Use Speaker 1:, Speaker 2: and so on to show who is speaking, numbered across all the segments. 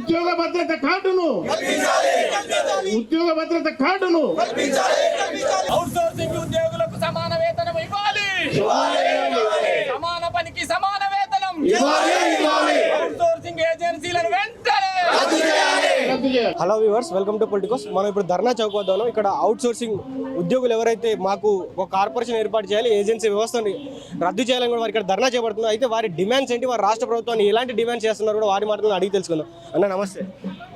Speaker 1: ఉద్యోగ భద్రత కార్డును ఉద్యోగ భద్రత కార్డును
Speaker 2: అవుట్సోర్సింగ్ ఉద్యోగులకు సమాన వేతనం ఇవ్వాలి సమాన పనికి సమాన వేతనం అవుట్సోర్సింగ్ ఏజెన్సీలను వెంటనే
Speaker 1: రద్దు చేయాలి
Speaker 3: hello viewers welcome to Politicos మనం ఇప్పుడు ధర్నా చౌక్ వద్ద ఉన్నాం ఇక్కడ అవుట్ సోర్సింగ్ ఉద్యోగులు ఎవరైతే మాకు ఒక కార్పొరేషన్ ఏర్పాటు చేయాలి ఏజెన్సీ వ్యవస్థని రద్దు చేయాలని కూడా వారు ఇక్కడ ధర్నా చేపడుతున్నారు. అయితే వారి డిమాండ్స్ ఏంటి? వారి రాష్ట్ర ప్రభుత్వాన్ని ఎలాంటి డిమాండ్స్ చేస్తున్నారు కూడా వారి మాటలను అడిగి తెలుసుకుందాం. అన్న నమస్తే.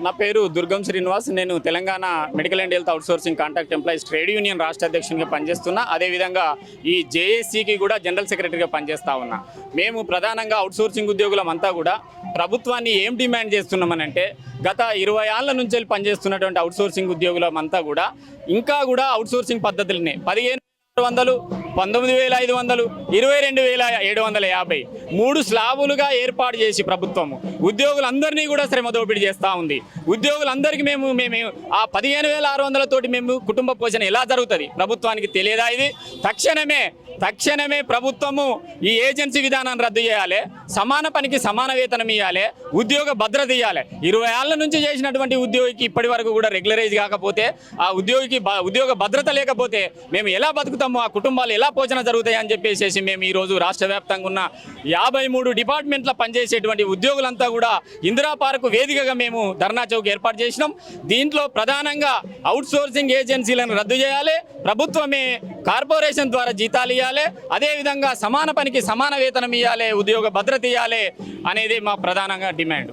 Speaker 2: నా పేరు దుర్గం శ్రీనివాస్. నేను Telangana medical and health outsourcing contract employees trade union రాష్ట్ర అధ్యక్షునిగా పనిచేస్తున్నా. అదేవిధంగా ఈ జేఏసీకి కూడా జనరల్ సెక్రటరీగా పనిచేస్తా ఉన్నా. మేము ప్రధానంగా అవుట్సోర్సింగ్ ఉద్యోగులం అంతా కూడా ప్రభుత్వాన్ని ఏం డిమాండ్ చేస్తున్నామనంటే గత ఇరవై ఏళ్ళ నుంచి వెళ్ళి పనిచేస్తున్నటువంటి అవుట్సోర్సింగ్ ఉద్యోగులం అంతా కూడా ఇంకా కూడా అవుట్సోర్సింగ్ పద్ధతులనే. పదిహేను ఆరు వందలు పంతొమ్మిది వేల ఐదు వందలు ఇరవై రెండు వేల ఏడు వందల యాభై మూడు స్లాబులుగా ఏర్పాటు చేసి ప్రభుత్వము ఉద్యోగులందరినీ కూడా శ్రమ దోపిడీ చేస్తూ ఉంది. ఉద్యోగులందరికీ మేము మేము ఆ పదిహేను వేల ఆరు వందలతోటి మేము కుటుంబ పోషణ ఎలా జరుగుతుంది? ప్రభుత్వానికి తెలియదా ఇది? తక్షణమే తక్షణమే ప్రభుత్వము ఈ ఏజెన్సీ విధానాన్ని రద్దు చేయాలి. సమాన పనికి సమాన వేతనం ఇవ్వాలి ఉద్యోగ భద్రత ఇవ్వాలి ఇరవై ఏళ్ళ నుంచి చేసినటువంటి ఉద్యోగికి ఇప్పటి వరకు కూడా రెగ్యులరైజ్ కాకపోతే ఆ ఉద్యోగికి ఉద్యోగ భద్రత లేకపోతే మేము ఎలా బతుకుతాము? ఆ కుటుంబాలు ఎలా పోషణ జరుగుతాయి అని చెప్పేసి మేము ఈరోజు రాష్ట్ర వ్యాప్తంగా ఉన్న యాభై మూడు డిపార్ట్మెంట్ల పనిచేసేటువంటి ఉద్యోగులంతా కూడా ఇందిరా పార్కు వేదికగా మేము ధర్నా చౌక్ ఏర్పాటు చేసినాం. దీంట్లో ప్రధానంగా అవుట్సోర్సింగ్ ఏజెన్సీలను రద్దు చేయాలి. ప్రభుత్వమే కార్పొరేషన్ ద్వారా జీతాలు ఇవ్వాలి అదేవిధంగా సమాన పనికి సమాన వేతనం ఇవ్వాలి ఉద్యోగ భద్రత ఇవ్వాలి అనేది మా ప్రధానంగా డిమాండ్.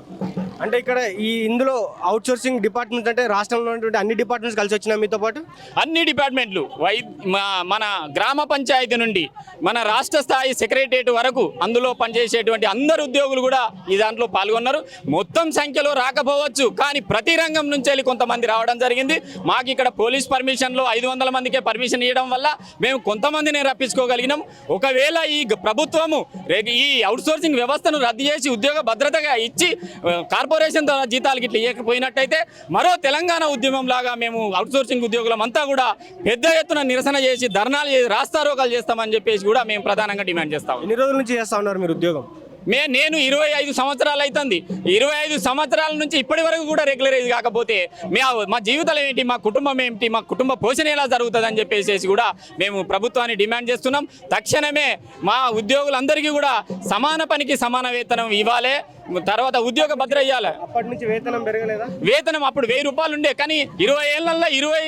Speaker 3: అంటే ఇక్కడ ఈ ఇందులో అవుట్ సోర్సింగ్ డిపార్ట్మెంట్ అంటే రాష్ట్రంలో ఉన్నటువంటి అన్ని డిపార్ట్మెంట్స్ కలిసి వచ్చినా మీతో పాటు?
Speaker 2: అన్ని డిపార్ట్మెంట్లు వై మా- మన గ్రామ పంచాయతీ నుండి మన రాష్ట్ర స్థాయి సెక్రటరియట్ వరకు అందులో పనిచేసేటువంటి అందరు ఉద్యోగులు కూడా ఈ దాంట్లో పాల్గొన్నారు. మొత్తం సంఖ్యలో రాకపోవచ్చు కానీ ప్రతి రంగం నుంచి వెళ్ళి కొంతమంది రావడం జరిగింది. మాకు ఇక్కడ పోలీస్ పర్మిషన్లో ఐదు వందల మందికే పర్మిషన్ ఇవ్వడం వల్ల మేము కొంతమందిని రప్పించుకోగలిగినాం. ఒకవేళ ఈ ప్రభుత్వము ఈ ఈ అవుట్సోర్సింగ్ వ్యవస్థను రద్దు చేసి ఉద్యోగ భద్రతగా ఇచ్చి కార్పొరేట్ కార్పొరేషన్ ద్వారా జీతాలు గిట్ల ఇవ్వకపోయినట్టయితే మరో తెలంగాణ ఉద్యమం లాగా మేము అవుట్సోర్సింగ్ ఉద్యోగులం అంతా కూడా పెద్ద ఎత్తున నిరసన చేసి ధర్నాలు చేసి రాస్తారోకాలు చేస్తామని చెప్పేసి కూడా మేము ప్రధానంగా డిమాండ్ చేస్తాం
Speaker 3: ఎన్ని రోజుల నుంచి చేస్తా ఉన్నారు మీరు ఉద్యోగం?
Speaker 2: మే నేను ఇరవై ఐదు సంవత్సరాలు అవుతుంది ఇరవై ఐదు సంవత్సరాల నుంచి ఇప్పటి వరకు కూడా రెగ్యులరైజ్ కాకపోతే మే మా జీవితాలు ఏంటి మా కుటుంబం ఏంటి మా కుటుంబ పోషణ ఎలా జరుగుతుంది అని చెప్పేసి కూడా మేము ప్రభుత్వాన్ని డిమాండ్ చేస్తున్నాం. తక్షణమే మా ఉద్యోగులందరికీ కూడా సమాన పనికి సమాన వేతనం ఇవ్వాలి. తర్వాత ఉద్యోగ భద్ర ఇవ్వాలి
Speaker 3: అప్పటి నుంచి వేతనం పెరగలేదా?
Speaker 2: వేతనం అప్పుడు వెయ్యి రూపాయలు ఉండే కానీ ఇరవై ఏళ్ళల్లో ఇరవై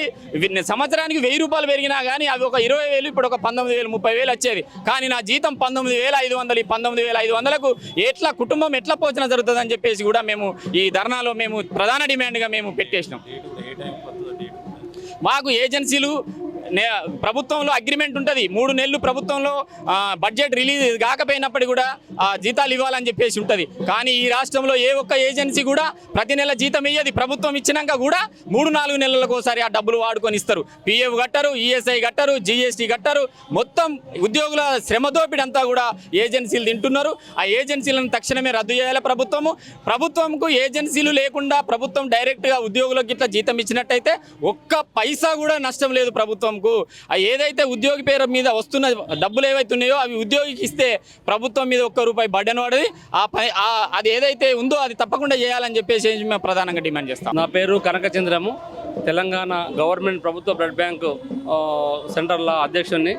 Speaker 2: సంవత్సరానికి వెయ్యి రూపాయలు పెరిగినా కానీ అవి ఒక ఇరవై వేలు ఇప్పుడు ఒక పంతొమ్మిది వేలు ముప్పై వేలు వచ్చేది కానీ నా జీతం పంతొమ్మిది వేల ఐదు వందలు ఈ పంతొమ్మిది వేల ఐదు వందలకు ఎట్లా కుటుంబం ఎట్లా పోచన జరుగుతుంది అని చెప్పేసి కూడా మేము ఈ ధర్నాలో మేము ప్రధాన డిమాండ్గా మేము పెట్టేసినాం. మాకు ఏజెన్సీలు ప్రభుత్వంలో అగ్రిమెంట్ ఉంటుంది. మూడు నెలలు ప్రభుత్వంలో బడ్జెట్ రిలీజ్ కాకపోయినప్పటికీ కూడా జీతాలు ఇవ్వాలని చెప్పేసి ఉంటుంది. కానీ ఈ రాష్ట్రంలో ఏ ఒక్క ఏజెన్సీ కూడా ప్రతి నెల జీతం ఇయ్యది. ప్రభుత్వం ఇచ్చినాక కూడా మూడు నాలుగు నెలలకు ఒకసారి ఆ డబ్బులు వాడుకొని ఇస్తారు. పిఎఫ్ కట్టరు ఈఎస్ఐ కట్టరు జిఎస్టీ కట్టరు. మొత్తం ఉద్యోగుల శ్రమదోపిడి అంతా కూడా ఏజెన్సీలు తింటున్నారు. ఆ ఏజెన్సీలను తక్షణమే రద్దు చేయాలి ప్రభుత్వము. ప్రభుత్వంకు ఏజెన్సీలు లేకుండా ప్రభుత్వం డైరెక్ట్గా ఉద్యోగులకు ఇట్లా జీతం ఇచ్చినట్టయితే ఒక్క పైసా కూడా నష్టం లేదు ప్రభుత్వం ఆ ఏదైతే ఉద్యోగి పేరు మీద వస్తున్న డబ్బులు ఏవైతే ఉన్నాయో అవి ఉద్యోగికి ఇస్తే ప్రభుత్వం మీద ఒక్క రూపాయి బడ్డను పడది. ఆ పై ఆ- అది ఏదైతే ఉందో అది తప్పకుండా చేయాలని చెప్పేసి మేము ప్రధానంగా డిమాండ్ చేస్తాం.
Speaker 4: నా పేరు కనకచంద్రము. తెలంగాణ గవర్నమెంట్ ప్రభుత్వ బ్లడ్ బ్యాంకు సెంటర్ల అధ్యక్షుడిని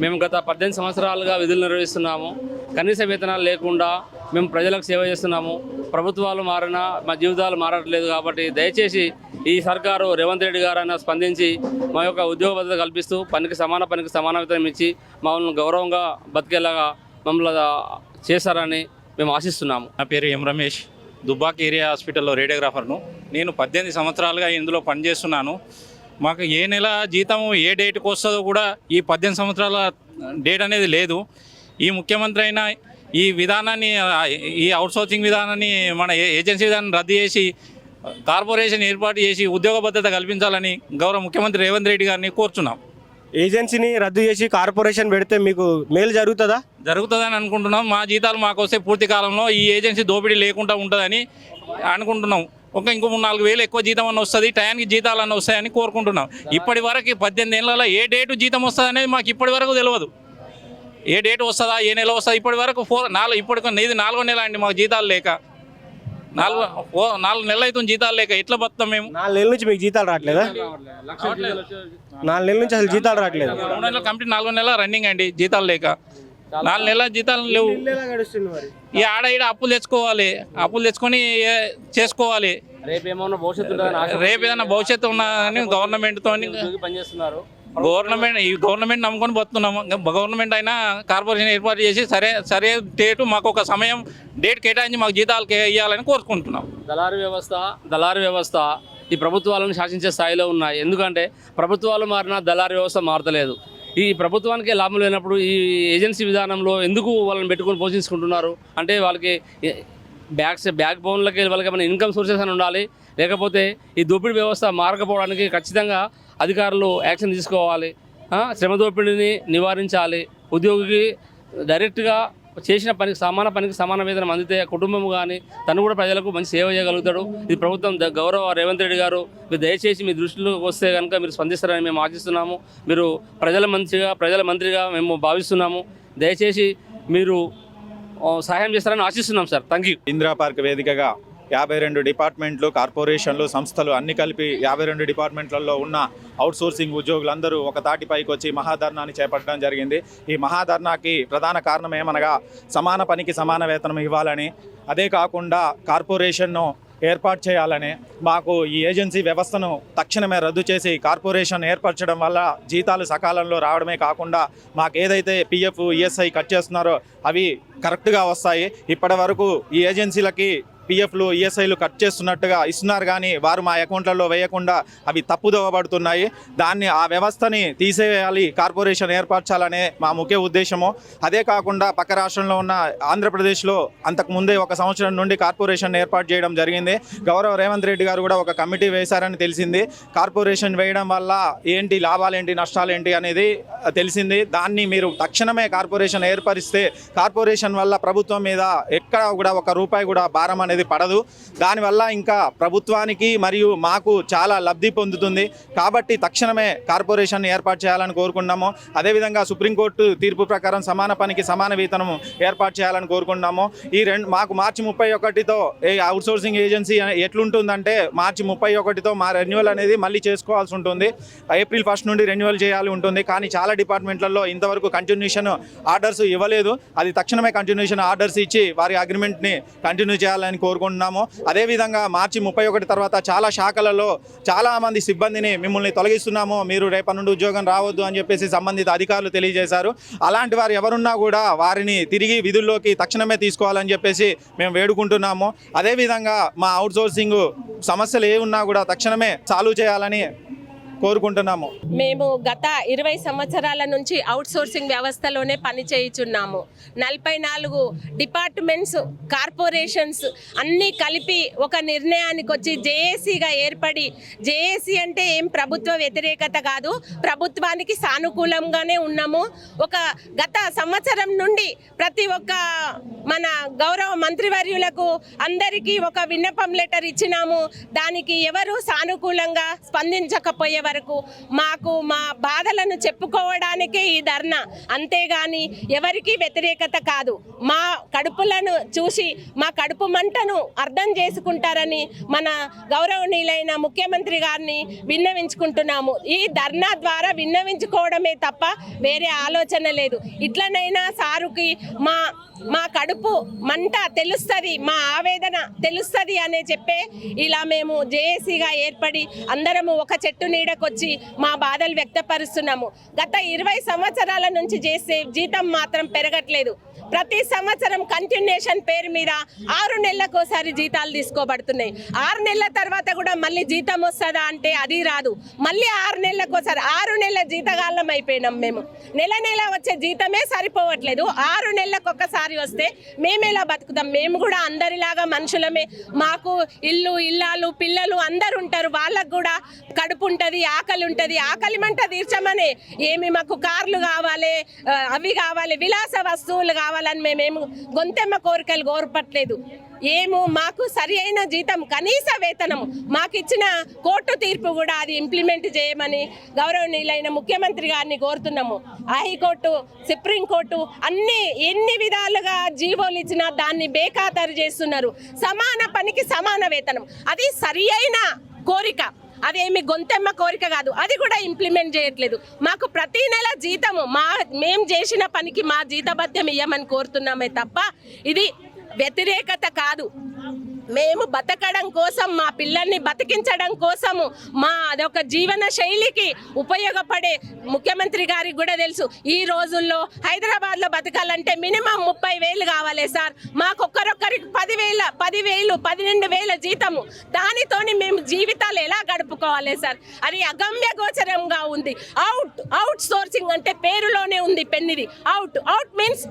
Speaker 4: మేము గత పద్దెనిమిది సంవత్సరాలుగా విధులు నిర్వహిస్తున్నాము. కనీస వేతనాలు లేకుండా మేము ప్రజలకు సేవ చేస్తున్నాము. ప్రభుత్వాలు మారినా మా జీవితాలు మారట్లేదు కాబట్టి దయచేసి ఈ సర్కారు రేవంత్ రెడ్డి గారైనా స్పందించి మా యొక్క ఉద్యోగ భద్రత కల్పిస్తూ పనికి సమాన పనికి సమాన వేతనం ఇచ్చి మమ్మల్ని గౌరవంగా బతికేలాగా మమ్మల్ని చేశారని మేము ఆశిస్తున్నాము.
Speaker 5: నా పేరు ఎం రమేష్. దుబ్బాక్ ఏరియా హాస్పిటల్లో రేడియోగ్రాఫర్ను. నేను పద్దెనిమిది సంవత్సరాలుగా ఇందులో పనిచేస్తున్నాను. మాకు ఏ నెల జీతం ఏ డేట్కి వస్తుందో కూడా ఈ పద్దెనిమిది సంవత్సరాల డేట్ అనేది లేదు. ఈ ముఖ్యమంత్రి అయినా ఈ విధానాన్ని ఈ అవుట్సోర్సింగ్ విధానాన్ని మన ఏజెన్సీ విధానాన్ని రద్దు చేసి కార్పొరేషన్ ఏర్పాటు చేసి ఉద్యోగ భద్రత కల్పించాలని గౌరవ ముఖ్యమంత్రి రేవంత్ రెడ్డి గారిని కోరుచున్నాం.
Speaker 3: ఏజెన్సీని రద్దు చేసి కార్పొరేషన్ పెడితే మీకు మేలు జరుగుతుందా?
Speaker 5: జరుగుతుందని అనుకుంటున్నాం. మా జీతాలు మాకు వస్తే పూర్తి కాలంలో ఈ ఏజెన్సీ దోపిడీ లేకుండా ఉంటుందని అనుకుంటున్నాం. ఒక ఇంకో మూడు నాలుగు వేలు ఎక్కువ జీతం అన్న వస్తుంది టయానికి జీతాలు అన్న వస్తాయని కోరుకుంటున్నాం. ఇప్పటి వరకు పద్దెనిమిది ఏళ్ళలో ఏ డేటు జీతం వస్తుంది అనేది మాకు ఇప్పటి వరకు తెలియదు. ఏ డేట్ వస్తుందా ఏ నెల వస్తుందా ఇప్పటి వరకు ఫోర్ నాలుగు ఇప్పటికి ఇది నాలుగో నెల అండి మాకు జీతాలు లేక. నాలుగు ఓ నాలుగు నెలలు అవుతుంది జీతాలు లేక ఎట్లా బతాం మేము?
Speaker 3: నాలుగు నెలల నుంచి మీకు జీతాలు రావట్లేదా? నాలుగు నెలల నుంచి అసలు జీతాలు రావట్లేదు.
Speaker 5: మూడు నెలల కంపెనీ నాలుగు నెలల రన్నింగ్ అండి జీతాలు లేక. నాలుగు నెలల జీతాలు లేవు. ఈ ఆడ ఈడ అప్పులు తెచ్చుకోవాలి. అప్పులు తెచ్చుకొని చేసుకోవాలి.
Speaker 4: రేపు ఏమన్నా భవిష్యత్తు
Speaker 5: రేపు ఏదైనా భవిష్యత్తు ఉన్నదని గవర్నమెంట్తో
Speaker 4: ఉద్యోగి పనిచేస్తున్నారు.
Speaker 5: గవర్నమెంట్ ఈ గవర్నమెంట్ నమ్ముకొని పోతున్నాము గవర్నమెంట్ అయినా కార్పొరేషన్ ఏర్పాటు చేసి సరే సరే డేటు మాకు ఒక సమయం డేట్ కేటాయించి మాకు జీతాలు ఇవ్వాలని కోరుకుంటున్నాం
Speaker 4: దళారు వ్యవస్థ దళారు వ్యవస్థ ఈ ప్రభుత్వాలను శాసించే స్థాయిలో ఉన్నాయి. ఎందుకంటే ప్రభుత్వాలు మారినా దళారు వ్యవస్థ మారతలేదు. ఈ ప్రభుత్వానికి లాభం లేనప్పుడు ఈ ఏజెన్సీ విధానంలో ఎందుకు వాళ్ళని పెట్టుకొని పోషించుకుంటున్నారు? అంటే వాళ్ళకి బ్యాగ్స్ బ్యాక్ బోన్లకి వాళ్ళకి ఏమైనా ఇన్కమ్ సోర్సెస్ అని ఉండాలి. లేకపోతే ఈ దోపిడీ వ్యవస్థ మారకపోవడానికి ఖచ్చితంగా అధికారులు యాక్షన్ తీసుకోవాలి. శ్రమ దోపిడీని నివారించాలి. ఉద్యోగికి డైరెక్ట్గా చేసిన పనికి సమాన పనికి సమాన వేతనం అందితే కుటుంబం కానీ తను కూడా ప్రజలకు మంచి సేవ చేయగలుగుతాడు. ఇది ప్రభుత్వం గౌరవ రేవంత్ రెడ్డి గారు మీరు దయచేసి మీ దృష్టిలోకి వస్తే కనుక మీరు స్పందిస్తారని మేము ఆశిస్తున్నాము. మీరు ప్రజల మంచిగా ప్రజల మంత్రిగా మేము భావిస్తున్నాము. దయచేసి మీరు సహాయం చేస్తారని ఆశిస్తున్నాం sir. Thank you
Speaker 6: Indira Park వేదికగా యాభై రెండు డిపార్ట్మెంట్లు కార్పొరేషన్లు సంస్థలు అన్ని కలిపి యాభై రెండు డిపార్ట్మెంట్లలో ఉన్న అవుట్సోర్సింగ్ ఉద్యోగులందరూ ఒక తాటిపైకి వచ్చి మహాధర్నాన్ని చేపట్టడం జరిగింది. ఈ మహాధర్నాకి ప్రధాన కారణం ఏమనగా సమాన పనికి సమాన వేతనం ఇవ్వాలని అదే కాకుండా కార్పొరేషన్ను ఏర్పాటు చేయాలని మాకు ఈ ఏజెన్సీ వ్యవస్థను తక్షణమే రద్దు చేసి కార్పొరేషన్ ఏర్పరచడం వల్ల జీతాలు సకాలంలో రావడమే కాకుండా మాకు ఏదైతే పిఎఫ్ ఈఎస్ఐ కట్ చేస్తున్నారో అవి కరెక్ట్గా వస్తాయి. ఇప్పటి వరకు ఈ ఏజెన్సీలకి పిఎఫ్లు ఈఎస్ఐలు కట్ చేస్తున్నట్టుగా ఇస్తున్నారు కానీ వారు మా అకౌంట్లలో వేయకుండా అవి తప్పుదోవబడుతున్నాయి. దాన్ని ఆ వ్యవస్థని తీసేయాలి కార్పొరేషన్ ఏర్పరచాలనే మా ముఖ్య ఉద్దేశము. అదే కాకుండా పక్క రాష్ట్రంలో ఉన్న ఆంధ్రప్రదేశ్లో అంతకు ముందే ఒక సంవత్సరం నుండి కార్పొరేషన్ ఏర్పాటు చేయడం జరిగింది. గౌరవ రేవంత్ రెడ్డి గారు కూడా ఒక కమిటీ వేశారని తెలిసింది. కార్పొరేషన్ వేయడం వల్ల ఏంటి లాభాలేంటి నష్టాలేంటి అనేది తెలిసింది. దాన్ని మీరు తక్షణమే కార్పొరేషన్ ఏర్పరిస్తే కార్పొరేషన్ వల్ల ప్రభుత్వం మీద ఎక్కడ కూడా ఒక రూపాయి కూడా భారం అనేది పడదు. దానివల్ల ఇంకా ప్రభుత్వానికి మరియు మాకు చాలా లబ్ధి పొందుతుంది. కాబట్టి తక్షణమే కార్పొరేషన్ ఏర్పాటు చేయాలని కోరుకున్నాము అదేవిధంగా సుప్రీంకోర్టు తీర్పు ప్రకారం సమాన పనికి సమాన వేతనం ఏర్పాటు చేయాలని కోరుకున్నాము ఈ రెండు మాకు మార్చి ముప్పై ఒకటితో అవుట్సోర్సింగ్ ఏజెన్సీ ఎట్లుంటుందంటే మార్చి ముప్పై ఒకటితో మా రెన్యువల్ అనేది మళ్ళీ చేసుకోవాల్సి ఉంటుంది. ఏప్రిల్ ఫస్ట్ నుండి రెన్యువల్ చేయాలి ఉంటుంది. కానీ చాలా డిపార్ట్మెంట్లలో ఇంతవరకు కంటిన్యూషన్ ఆర్డర్స్ ఇవ్వలేదు. అది తక్షణమే కంటిన్యూషన్ ఆర్డర్స్ ఇచ్చి వారి అగ్రిమెంట్ని కంటిన్యూ చేయాలని కోరుకుంటున్నాము. అదేవిధంగా మార్చి ముప్పై ఒకటి తర్వాత చాలా శాఖలలో చాలామంది సిబ్బందిని మిమ్మల్ని తొలగిస్తున్నాము. మీరు రేపటి నుండి ఉద్యోగం రావద్దు అని చెప్పేసి సంబంధిత అధికారులు తెలియజేశారు. అలాంటి వారు ఎవరున్నా కూడా వారిని తిరిగి విధుల్లోకి తక్షణమే తీసుకోవాలని చెప్పేసి మేము వేడుకుంటున్నాము. అదేవిధంగా మా అవుట్సోర్సింగ్ సమస్యలు ఏ ఉన్నా కూడా తక్షణమే సాల్వ్ చేయాలని కోరుకుంటున్నాము.
Speaker 7: మేము గత ఇరవై సంవత్సరాల నుంచి అవుట్సోర్సింగ్ వ్యవస్థలోనే పని చేయుచున్నాము నలభై నాలుగు డిపార్ట్మెంట్స్ కార్పొరేషన్స్ అన్నీ కలిపి ఒక నిర్ణయానికి వచ్చి జేఏసీగా ఏర్పడి జేఏసీ అంటే ఏం ప్రభుత్వ వ్యతిరేకత కాదు ప్రభుత్వానికి సానుకూలంగానే ఉన్నాము. ఒక గత సంవత్సరం నుండి ప్రతి ఒక్క మన గౌరవ మంత్రివర్యులకు అందరికీ ఒక విన్నపం లెటర్ ఇచ్చినాము. దానికి ఎవరు సానుకూలంగా స్పందించకపోయేవారు వరకు మాకు మా బాధలను చెప్పుకోవడానికే ఈ ధర్నా. అంతేగాని ఎవరికీ వ్యతిరేకత కాదు. మా కడుపులను చూసి మా కడుపు మంటను అర్థం చేసుకుంటారని మన గౌరవనీయులైన ముఖ్యమంత్రి గారిని విన్నవించుకుంటున్నాము. ఈ ధర్నా ద్వారా విన్నవించుకోవడమే తప్ప వేరే ఆలోచన లేదు. ఇట్లనైనా సారుకి మా మా కడుపు మంట తెలుస్తుంది మా ఆవేదన తెలుస్తుంది అనే చెప్పే ఇలా మేము జేఏసీగా ఏర్పడి అందరము ఒక చెట్టు వచ్చి మా బాధలు వ్యక్తపరుస్తున్నాము. గత ఇరవై సంవత్సరాల నుంచి చేసే జీతం మాత్రం పెరగట్లేదు. ప్రతి సంవత్సరం కంటిన్యూషన్ పేరు మీద ఆరు నెలలకోసారి జీతాలు తీసుకోబడుతున్నాయి. ఆరు నెలల తర్వాత కూడా మళ్ళీ జీతం వస్తుందా అంటే అది రాదు. మళ్ళీ ఆరు నెలలకోసారి ఆరు నెలల జీతగాళ్ళం అయిపోయినాం మేము. నెల నెల వచ్చే జీతమే సరిపోవట్లేదు. ఆరు నెలలకు ఒక్కసారి వస్తే మేము ఎలా బతుకుతాం? మేము కూడా అందరిలాగా మనుషులమే. మాకు ఇల్లు ఇల్లాలు పిల్లలు అందరు ఉంటారు. వాళ్ళకు కూడా కడుపు ఉంటుంది ఆకలి ఉంటుంది. ఆకలి మంట తీర్చమనే ఏమి మాకు కార్లు కావాలి అవి కావాలి విలాస వస్తువులు కావాలని మేమేమి గొంతెమ్మ కోరికలు కోరపట్లేదు. ఏము మాకు సరి అయిన జీతం కనీస వేతనం మాకు ఇచ్చిన కోర్టు తీర్పు కూడా అది ఇంప్లిమెంట్ చేయమని గౌరవనీయులైన ముఖ్యమంత్రి గారిని కోరుతున్నాము. హైకోర్టు సుప్రీంకోర్టు అన్ని ఎన్ని విధాలుగా జీవోలు ఇచ్చినా దాన్ని బేఖాతరు చేస్తున్నారు. సమాన పనికి సమాన వేతనం. అది సరి అయిన కోరిక. అదేమి గొంతెమ్మ కోరిక కాదు. అది కూడా ఇంప్లిమెంట్ చేయట్లేదు. మాకు ప్రతి నెల జీతము మా మేము చేసిన పనికి మా జీతభత్యం ఇవ్వమని కోరుతున్నామే తప్ప ఇది వ్యతిరేకత కాదు. మేము బతకడం కోసం మా పిల్లల్ని బతికించడం కోసము మా అదొక జీవన శైలికి ఉపయోగపడే ముఖ్యమంత్రి గారికి కూడా తెలుసు. ఈ రోజుల్లో హైదరాబాద్లో బతకాలంటే మినిమం ముప్పై వేలు కావాలి సార్. మాకు ఒక్కరొక్కరికి పదివేల పదివేలు పన్నెండు వేల జీతము. దానితోని మేము జీవితాలు ఎలా గడుపుకోవాలి సార్? అది అగమ్య గోచరంగా ఉంది. అవుట్ అవుట్ సోర్సింగ్ అంటే పేరులోనే ఉంది పెన్నిది. అవుట్ అవుట్ మీన్స్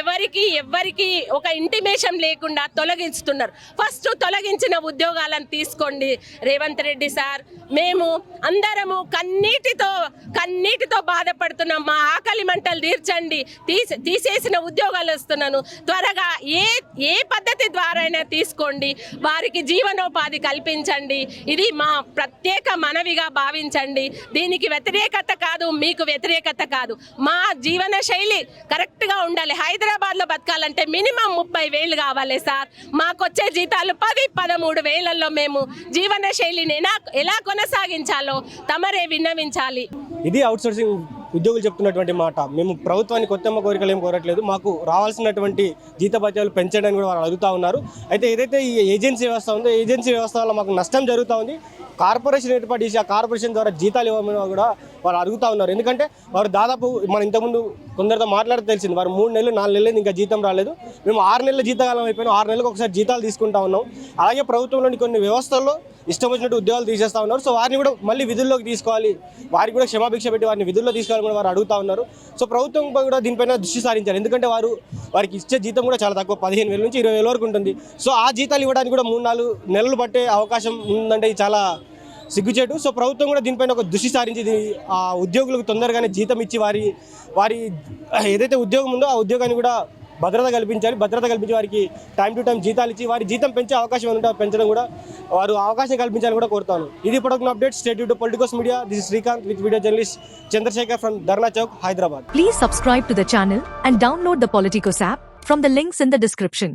Speaker 7: ఎవరికి ఎవరికి ఒక ఇంటిమేషన్ లేకుండా తొలగిస్తున్నారు. ఫస్ట్ తొలగించిన ఉద్యోగాలను తీసుకోండి. రేవంత్ రెడ్డి సార్ మేము అందరము కన్నీటితో కన్నీటితో బాధపడుతున్నాం. మా ఆకలి మంటలు తీర్చండి. తీసి తీసేసిన ఉద్యోగాలు వస్తున్నాను. త్వరగా ఏ ఏ పద్ధతి ద్వారా అయినా తీసుకోండి. వారికి జీవనోపాధి కల్పించండి. ఇది మా ప్రత్యేక మనవిగా భావించండి. దీనికి వ్యతిరేకత కాదు మీకు వ్యతిరేకత కాదు. మా జీవన శైలి కరెక్ట్గా ఉండాలి. హైదరాబాద్లో బతకాలంటే మినిమం ముప్పై వేలు కావాలి సార్. మాకొచ్చే జీతాలు పది పదమూడు వేలల్లో మేము జీవన శైలిని ఎలా ఎలా కొనసాగించాలో తమరే విన్నవించాలి.
Speaker 3: ఇది అవుట్ సోర్సింగ్ ఉద్యోగులు చెప్తున్నటువంటి మాట. మేము ప్రభుత్వాన్ని కొత్తమ్మ కోరికలు ఏం కోరట్లేదు. మాకు రావాల్సినటువంటి జీతభత్యాలు పెంచడానికి కూడా వారు అడుగుతా ఉన్నారు. అయితే ఏదైతే ఈ ఏజెన్సీ వ్యవస్థ ఉందో ఏజెన్సీ వ్యవస్థ వల్ల మాకు నష్టం జరుగుతూ ఉంది. కార్పొరేషన్ ఏర్పాటు చేసి ఆ కార్పొరేషన్ ద్వారా జీతాలు ఇవ్వమని కూడా వారు అడుగుతా ఉన్నారు. ఎందుకంటే వారు దాదాపు మనం ఇంతకుముందు కొందరితో మాట్లాడితే తెలిసింది. వారు మూడు నెలలు నాలుగు నెలలు ఇంకా జీతం రాలేదు. మేము ఆరు నెలల జీతకాలం అయిపోయినా. ఆరు నెలలకు ఒకసారి జీతాలు తీసుకుంటా ఉన్నాం. అలాగే ప్రభుత్వంలోని కొన్ని వ్యవస్థల్లో ఇష్టం వచ్చినట్టు ఉద్యోగాలు తీసేస్తా ఉన్నారు. సో వారిని కూడా మళ్ళీ విధుల్లోకి తీసుకోవాలి. వారికి కూడా క్షమాభిక్ష పెట్టి వారిని విధుల్లో తీసుకోవాలని కూడా వారు అడుగుతా ఉన్నారు. సో ప్రభుత్వం కూడా దీనిపైన దృష్టి సారించారు ఎందుకంటే వారు వారికి ఇచ్చే జీతం కూడా చాలా తక్కువ. పదిహేను వేల నుంచి ఇరవై వేల వరకు ఉంటుంది. సో ఆ జీతాలు ఇవ్వడానికి కూడా మూడు నాలుగు నెలలు పట్టే అవకాశం ఉందంటే ఇది చాలా సిగ్గుచేటు. సో ప్రభుత్వం కూడా దీనిపైన ఒక దృష్టి సారించి ఆ ఉద్యోగులకు తొందరగానే జీతం ఇచ్చి వారి వారి ఏదైతే ఉద్యోగం ఉందో ఆ ఉద్యోగాన్ని కూడా భద్రత కల్పించాలి. భద్రత కల్పించి వారికి టైం టు టైం జీతాలు ఇచ్చి వారి జీతం పెంచే అవకాశం ఏమైనా ఉంటే పెంచడం కూడా వారు అవకాశం కల్పించాలని కూడా కోరుతాను. ఇది ఇప్పుడు update state to politicals media. This Srikanth with video journalist Chandrasekhar from Dharna Chowk Hyderabad.
Speaker 8: Please subscribe to the channel and download the Politicos app from the links in the description